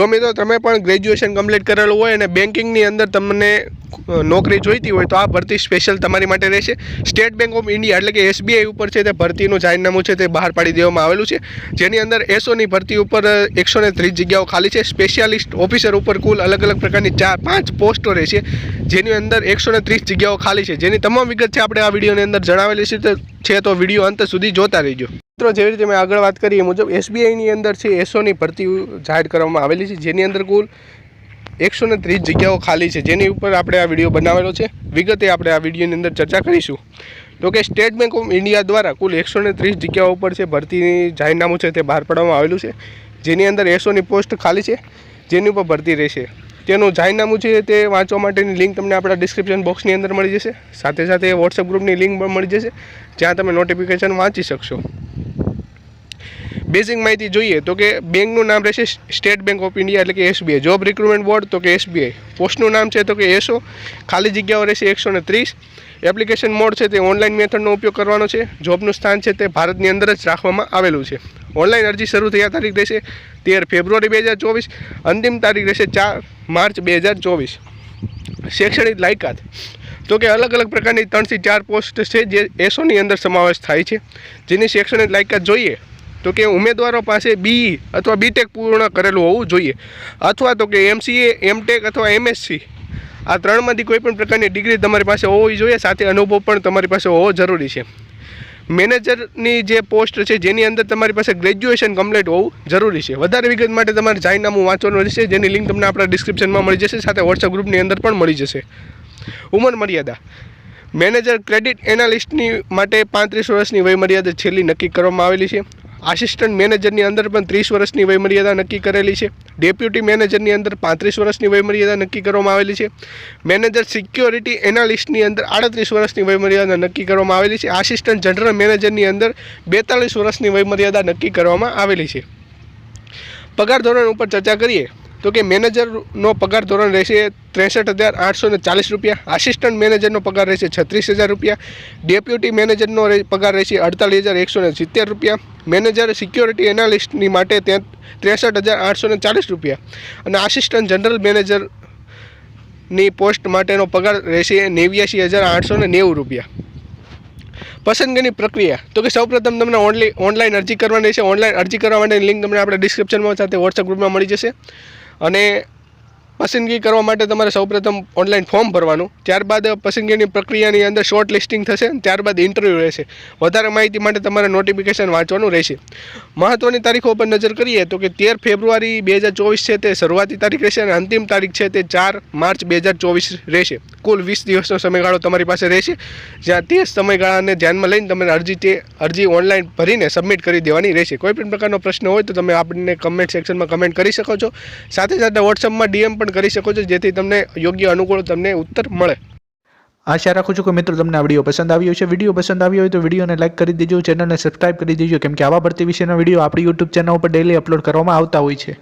તો મિત્રો, તમે પણ ગ્રેજ્યુએશન કમ્પ્લીટ કરેલું હોય અને બેન્કિંગની અંદર તમને નોકરી જોઈતી હોય તો આ ભરતી સ્પેશિયલ તમારી માટે રહેશે. સ્ટેટ બેંક ઓફ ઇન્ડિયા એટલે કે એસબીઆઈ ઉપર છે તે ભરતીનું જાહેરનામું છે તે બહાર પાડી દેવામાં આવેલું છે. જેની અંદર એસઓની ભરતી ઉપર એકસો ત્રીસ જગ્યાઓ ખાલી છે. સ્પેશિયાલિસ્ટ ઓફિસર ઉપર કુલ અલગ અલગ પ્રકારની ચાર, પાંચ પોસ્ટો રહેશે જેની અંદર એકસો ત્રીસ જગ્યાઓ ખાલી છે. જેની તમામ વિગત છે આપણે આ વિડીયોની અંદર જણાવેલી છે. તો છે તો વીડિયો અંત સુધી જોતા રહેજો. મિત્રો, જેવી રીતે મેં આગળ વાત કરી એ મુજબ એસબીઆઈની અંદર છે એસઓની ભરતી જાહેર કરવામાં આવેલી છે. જેની અંદર કુલ એકસો ને ત્રીસ જગ્યાઓ ખાલી છે. જેની ઉપર આપણે આ વીડિયો બનાવેલો છે. વિગતે આપણે આ વિડીયોની અંદર ચર્ચા કરીશું. તો કે સ્ટેટ બેંક ઓફ ઇન્ડિયા દ્વારા કુલ એકસો ને ત્રીસ જગ્યાઓ ઉપર છે ભરતીની જાહેરનામું છે તે બહાર પાડવામાં આવેલું છે. જેની અંદર એસોની પોસ્ટ ખાલી છે. જેની ઉપર ભરતી રહેશે. તેનું જાહેરનામું છે તે વાંચવા માટેની લિંક તમને આપણા ડિસ્ક્રિપ્શન બોક્સની અંદર મળી જશે. સાથે સાથે વોટ્સએપ ગ્રુપની લિંક પણ મળી જશે. જ્યાં તમે નોટિફિકેશન વાંચી શકશો. બેઝિક માહિતી જોઈએ તો કે બેંકનું નામ રહેશે સ્ટેટ બેંક ઓફ ઇન્ડિયા એટલે કે એસબીઆઈ. જોબ રિક્રુટમેન્ટ બોર્ડ તો કે એસબીઆઈ. પોસ્ટનું નામ છે તો કે એસો ખાલી જગ્યાઓ રહેશે એકસો ને ત્રીસ. એપ્લિકેશન મોડ છે તે ઓનલાઈન મેથડનો ઉપયોગ કરવાનો છે. જોબનું સ્થાન છે તે ભારતની અંદર જ રાખવામાં આવેલું છે. ઓનલાઈન અરજી શરૂ થયા તારીખ રહેશે તેર ફેબ્રુઆરી બે હજાર ચોવીસ. અંતિમ તારીખ રહેશે ચાર માર્ચ બે હજાર ચોવીસ. શૈક્ષણિક લાયકાત. તો કે અલગ અલગ પ્રકારની ત્રણથી ચાર પોસ્ટ છે જે એસોની અંદર સમાવેશ થાય છે. જેની શૈક્ષણિક લાયકાત જોઈએ તો કે ઉમેદવારો પાસે બી અથવા બીટેક પૂર્ણ કરેલું હોવું જોઈએ. અથવા તો કે એમસીએ એમટેક અથવા એમએસસી આ ત્રણમાંથી કોઈ પણ પ્રકારની ડિગ્રી તમારી પાસે હોવી જોઈએ, સાથે અનુભવ પણ તમારી પાસે હોવો જરૂરી છે. મેનેજરની જે પોસ્ટ છે, જેની અંદર તમારી પાસે ગ્રેજ્યુએશન કમ્પ્લીટ હોવું જરૂરી છે. વધારે વિગત માટે તમારે જાહેરનામું વાંચવાનું રહેશે, જેની લિંક તમને આપણા ડિસ્ક્રિપ્શનમાં મળી જશે, સાથે વોટ્સઅપ ગ્રુપની અંદર પણ મળી જશે. ઉંમર મર્યાદા. મેનેજર ક્રેડિટ એનાલિસ્ટની માટે પાંત્રીસ વર્ષની વયમર્યાદા છેલ્લી નક્કી કરવામાં આવેલી છે. આસિસ્ટન્ટ મેનેજરની અંદર પણ ત્રીસ વર્ષની વયમર્યાદા નક્કી કરેલી છે. ડેપ્યુટી મેનેજરની અંદર પાંત્રીસ વર્ષની વયમર્યાદા નક્કી કરવામાં આવેલી છે. મેનેજર સિક્યોરિટી એનાલિસ્ટની અંદર આડત્રીસ વર્ષની વયમર્યાદા નક્કી કરવામાં આવેલી છે. આસિસ્ટન્ટ જનરલ મેનેજરની અંદર બેતાલીસ વર્ષની વયમર્યાદા નક્કી કરવામાં આવેલી છે. પગાર ધોરણ ઉપર ચર્ચા કરીએ. તો કે મેનેજરનો પગાર ધોરણ રહેશે ત્રેસઠ હજાર આઠસો ને ચાલીસ રૂપિયા આસિસ્ટન્ટ મેનેજરનો પગાર રહેશે છત્રીસ હજાર રૂપિયા ડેપ્યુટી મેનેજરનો પગાર રહેશે અડતાલીસ હજાર એકસો ને સિત્તેર રૂપિયા મેનેજર સિક્યોરિટી એનાલિસ્ટની માટે ત્યાં ત્રેસઠ હજાર આઠસો ને ચાલીસ રૂપિયા અને આસિસ્ટન્ટ જનરલ મેનેજરની પોસ્ટ માટેનો પગાર રહેશે નેવ્યાસી હજાર આઠસો ને નેવું રૂપિયા. પસંદગીની પ્રક્રિયા, તો કે સૌપ્રથમ તમને ઓનલી ઓનલાઈન અરજી કરવાની છે. ઓનલાઈન અરજી કરવા માટેની લિંક તમને આપણે ડિસ્ક્રિપ્શનમાં સાથે વોટ્સએપ ગ્રુપમાં મળી જશે. અને પસંદગી કરવા માટે તમારે સૌપ્રથમ ઓનલાઈન ફોર્મ ભરવાનું. ત્યારબાદ પસંદગીની પ્રક્રિયાની અંદર શોર્ટ લિસ્ટિંગ થશે ત્યારબાદ ઇન્ટરવ્યૂ રહેશે. વધારે માહિતી માટે તમારે નોટિફિકેશન વાંચવાનું રહેશે. મહત્ત્વની તારીખો પર નજર કરીએ તો કે તેર ફેબ્રુઆરી બે હજાર ચોવીસ છે, તે શરૂઆતી તારીખ રહેશે અને અંતિમ તારીખ છે, તે ચાર માર્ચ બે હજાર ચોવીસ રહેશે. કુલ વીસ દિવસનો સમયગાળો તમારી પાસે રહેશે. જ્યાં તે સમયગાળાને ધ્યાનમાં લઈને તમે અરજી તે અરજી ઓનલાઈન ભરીને સબમિટ કરી દેવાની રહેશે. કોઈ પણ પ્રકારનો પ્રશ્ન હોય તો તમે આપણને કમેન્ટ સેક્શનમાં કમેન્ટ કરી શકો છો. સાથે સાથે વોટ્સઅપમાં ડીએમ પણ કરી શકો છો, જેથી તમને યોગ્ય અનુકૂળ તમને ઉત્તર મળે. આશા રાખું છું કે મિત્રો તમને આ વીડિયો પસંદ આવ્યો છે વીડિયો પસંદ આવ્યો હોય તો વિડીયોને લાઇક કરી દેજો ચેનલને સબસ્ક્રાઇબ કરી દેજો, કેમ કે આવા ભરતી વિશેના વીડિયો આપણી યુટ્યુબ ચેનલ ઉપર ડેલી અપલોડ કરવામાં આવતા હોય છે.